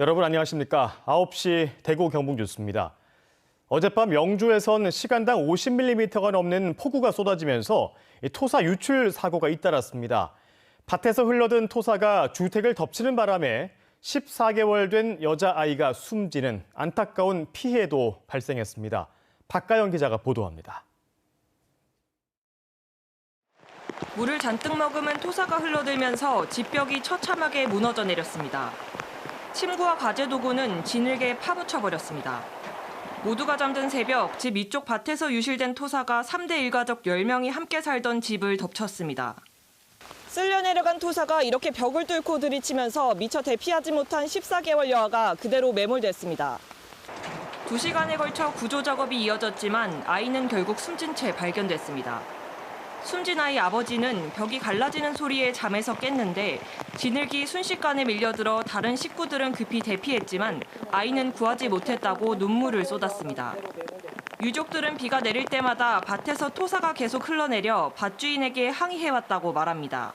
여러분 안녕하십니까? 9시 대구 경북 뉴스입니다. 어젯밤 영주에선 시간당 50mm가 넘는 폭우가 쏟아지면서 이 토사 유출 사고가 잇따랐습니다. 밭에서 흘러든 토사가 주택을 덮치는 바람에 14개월 된 여자아이가 숨지는 안타까운 피해도 발생했습니다. 박가영 기자가 보도합니다. 물을 잔뜩 머금은 토사가 흘러들면서 집벽이 처참하게 무너져 내렸습니다. 침구와 가재 도구는 진흙에 파묻혀 버렸습니다. 모두가 잠든 새벽 집 이쪽 밭에서 유실된 토사가 3대 1가족 10명이 함께 살던 집을 덮쳤습니다. 쓸려 내려간 토사가 이렇게 벽을 뚫고 들이치면서 미처 대피하지 못한 14개월 여아가 그대로 매몰됐습니다. 2시간에 걸쳐 구조 작업이 이어졌지만 아이는 결국 숨진 채 발견됐습니다. 숨진 아이 아버지는 벽이 갈라지는 소리에 잠에서 깼는데 진흙이 순식간에 밀려들어 다른 식구들은 급히 대피했지만 아이는 구하지 못했다고 눈물을 쏟았습니다. 유족들은 비가 내릴 때마다 밭에서 토사가 계속 흘러내려 밭 주인에게 항의해왔다고 말합니다.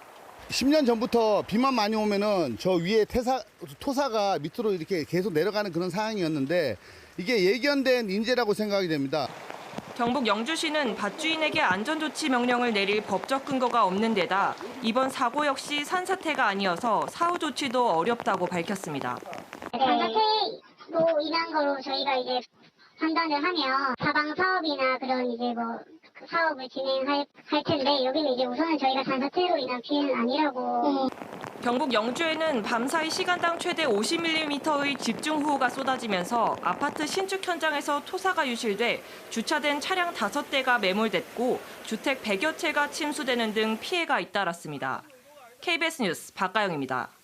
10년 전부터 비만 많이 오면은 저 위에 태사, 토사가 밑으로 이렇게 계속 내려가는 그런 상황이었는데 이게 예견된 인재라고 생각이 됩니다. 경북 영주시는 밭주인에게 안전조치 명령을 내릴 법적 근거가 없는 데다 이번 사고 역시 산사태가 아니어서 사후 조치도 어렵다고 밝혔습니다. 산사태로 인한 거로 저희가 이제 판단을 하면 사방 사업이나 그런 이제 뭐 사업을 진행할 할 텐데 여기는 이제 우선은 저희가 산사태로 인한 피해는 아니라고 경북 영주에는 밤사이 시간당 최대 50mm의 집중호우가 쏟아지면서 아파트 신축 현장에서 토사가 유실돼 주차된 차량 5대가 매몰됐고 주택 100여 채가 침수되는 등 피해가 잇따랐습니다. KBS 뉴스 박가영입니다.